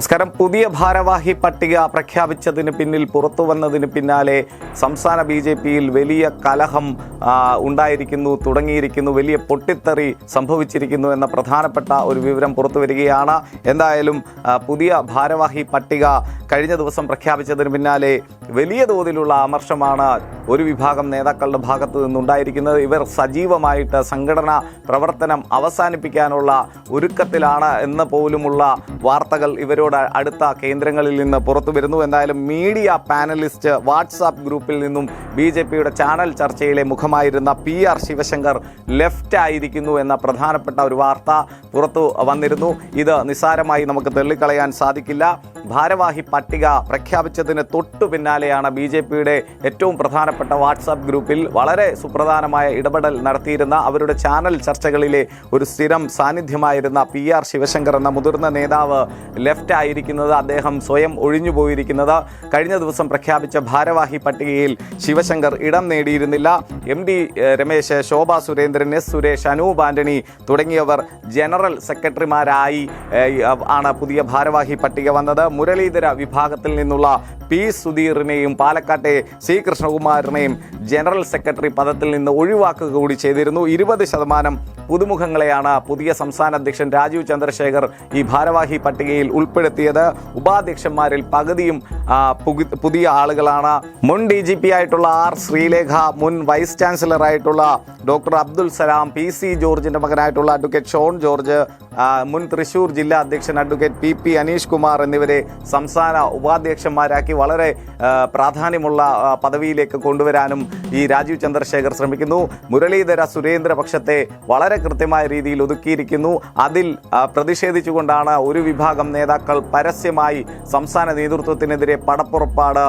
നമസ്കാരം. പുതിയ ഭാരവാഹി പട്ടിക പ്രഖ്യാപിച്ചതിന് പിന്നിൽ പുറത്തു വന്നതിന് പിന്നാലെ സംസ്ഥാന ബി ജെ പിയിൽ വലിയ കലഹം ഉണ്ടായിരിക്കുന്നു തുടങ്ങിയിരിക്കുന്നു വലിയ പൊട്ടിത്തെറി സംഭവിച്ചിരിക്കുന്നു എന്ന പ്രധാനപ്പെട്ട ഒരു വിവരം പുറത്തു വരികയാണ്. എന്തായാലും പുതിയ ഭാരവാഹി പട്ടിക കഴിഞ്ഞ ദിവസം പ്രഖ്യാപിച്ചതിന് പിന്നാലെ വലിയ തോതിലുള്ള അമർഷമാണ് ഒരു വിഭാഗം നേതാക്കളുടെ ഭാഗത്തു നിന്നുണ്ടായിരിക്കുന്നത്. ഇവർ സജീവമായിട്ട് സംഘടനാ പ്രവർത്തനം അവസാനിപ്പിക്കാനുള്ള ഒരുക്കത്തിലാണ് എന്ന് പോലുമുള്ള വാർത്തകൾ ഇവരോട് അടുത്ത കേന്ദ്രങ്ങളിൽ നിന്ന് പുറത്തു വരുന്നു. എന്തായാലും മീഡിയ പാനലിസ്റ്റ് വാട്സാപ്പ് ഗ്രൂപ്പിൽ നിന്നും ബി ജെ പിയുടെ ചാനൽ ചർച്ചയിലെ മുഖമായിരുന്ന പി ആർ ശിവശങ്കർ ലെഫ്റ്റ് ആയിരിക്കുന്നു എന്ന പ്രധാനപ്പെട്ട ഒരു വാർത്ത പുറത്തു വന്നിരുന്നു. ഇത് നിസ്സാരമായി നമുക്ക് തള്ളിക്കളയാൻ സാധിക്കില്ല. ഭാരവാഹി പട്ടിക പ്രഖ്യാപിച്ചതിന് തൊട്ടു പിന്നാലെയാണ് ബി ജെ പിയുടെ ഏറ്റവും പ്രധാനപ്പെട്ട വാട്സാപ്പ് ഗ്രൂപ്പിൽ വളരെ സുപ്രധാനമായ ഇടപെടൽ നടത്തിയിരുന്ന അവരുടെ ചാനൽ ചർച്ചകളിലെ ഒരു സ്ഥിരം സാന്നിധ്യമായിരുന്ന പി ആർ ശിവശങ്കർ എന്ന മുതിർന്ന നേതാവ് ലെഫ്റ്റ് ആയിരിക്കുന്നത് അദ്ദേഹം സ്വയം ഒഴിഞ്ഞു പോയിരിക്കുന്നത്. കഴിഞ്ഞ ദിവസം പ്രഖ്യാപിച്ച ഭാരവാഹി പട്ടികയിൽ ശിവശങ്കർ ഇടം നേടിയിരുന്നില്ല. M D Ramesh Sobha Surendran S Suresh Anoop Antony തുടങ്ങിയവർ ജനറൽ സെക്രട്ടറിമാരായി ആണ് പുതിയ ഭാരവാഹി പട്ടിക വന്നത്. മുരളീധര വിഭാഗത്തിൽ നിന്നുള്ള പി സുധീറിനെയും പാലക്കാട്ടെ സി കൃഷ്ണകുമാറിനെയും ജനറൽ സെക്രട്ടറി പദത്തിൽ നിന്ന് ഒഴിവാക്കുക കൂടി ചെയ്തിരുന്നു. ഇരുപത് ശതമാനം പുതുമുഖങ്ങളെയാണ് പുതിയ സംസ്ഥാന അധ്യക്ഷൻ രാജീവ് ചന്ദ്രശേഖർ ഈ ഭാരവാഹി പട്ടികയിൽ ഉൾപ്പെടുത്തിയത്. ഉപാധ്യക്ഷന്മാരിൽ പകുതിയും പുതിയ ആളുകളാണ്. മുൻ ഡി ജി പി ആയിട്ടുള്ള ആർ ശ്രീലേഖ മുൻ വൈസ് ചാൻസലർ ആയിട്ടുള്ള doctor Abdul Salam P C ജോർജിന്റെ മകനായിട്ടുള്ള അഡ്വക്കേറ്റ് ഷോൺ ജോർജ് മുൻ തൃശൂർ ജില്ലാ അധ്യക്ഷൻ advocate P P Aneesh Kumar എന്നിവരെ സംസ്ഥാന ഉപാധ്യക്ഷന്മാരാക്കി വളരെ പ്രാധാന്യമുള്ള പദവിയിലേക്ക് കൊണ്ടുവരാനും ഈ രാജീവ് ചന്ദ്രശേഖർ ശ്രമിക്കുന്നു. മുരളീധര സുരേന്ദ്ര പക്ഷത്തെ വളരെ കൃത്യമായ രീതിയിൽ ഒതുക്കിയിരിക്കുന്നു. അതിൽ പ്രതിഷേധിച്ചുകൊണ്ടാണ് ഒരു വിഭാഗം നേതാക്കൾ പരസ്യമായി സംസ്ഥാന നേതൃത്വത്തിനെതിരെ പടപ്പുറപ്പാട്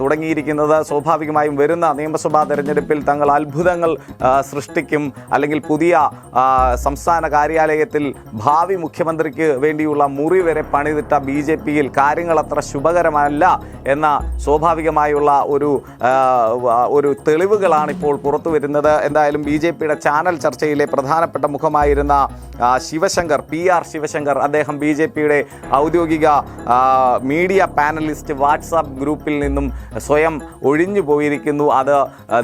തുടങ്ങിയിരിക്കുന്നത്. സ്വാഭാവികമായും വരുന്ന നിയമസഭാ തെരഞ്ഞെടുപ്പിൽ തങ്ങൾ അത്ഭുതങ്ങൾ സൃഷ്ടിക്കും. അല്ലെങ്കിൽ പുതിയ സംസ്ഥാന കാര്യാലയത്തിൽ ഭാവി മുഖ്യമന്ത്രിക്ക് വേണ്ടിയുള്ള മുറി വരെ പണിതിട്ട ബി ജെ പിയിൽ കാര്യങ്ങൾ അത്ര ശുഭകരമല്ല എന്ന സ്വാഭാവികമായുള്ള ഒരു ഒരു തെളിവുകളാണ് ഇപ്പോൾ പുറത്തു വരുന്നത്. എന്തായാലും ബി ജെ പിയുടെ ചാനൽ ചർച്ചയിലെ പ്രധാനപ്പെട്ട മുഖമായിരുന്ന ശിവശങ്കർ പി ആർ ശിവശങ്കർ അദ്ദേഹം ബി ജെ പിയുടെ ഔദ്യോഗിക മീഡിയ പാനലിസ്റ്റ് വാട്സാപ്പ് ഗ്രൂപ്പിൽ നിന്നും സ്വയം ഒഴിഞ്ഞു പോയിരിക്കുന്നു. അത്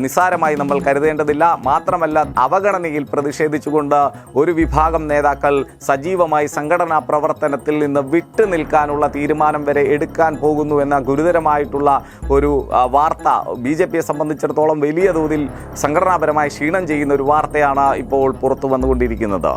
നിസ്സാരമായി നമ്മൾ കരുതേണ്ടതില്ല. മാത്രമല്ല അവഗണനയിൽ പ്രതിഷേധിച്ചുകൊണ്ട് ഒരു വിഭാഗം നേതാക്കൾ സജീവമായി സംഘടനാ പ്രവർത്തനത്തിൽ നിന്ന് വിട്ടു നിൽക്കാനുള്ള തീരുമാനം വരെ എടുക്കാൻ പോകുന്നു എന്ന ഗുരുതരമായിട്ടുള്ള ഒരു വാർത്ത ബി ജെ പിയെ സംബന്ധിച്ചിടത്തോളം വലിയ തോതിൽ സംഘടനാപരമായി ക്ഷീണം ചെയ്യുന്ന ഒരു വാർത്തയാണ് ഇപ്പോൾ പുറത്തു വന്നുകൊണ്ടിരിക്കുന്നത്.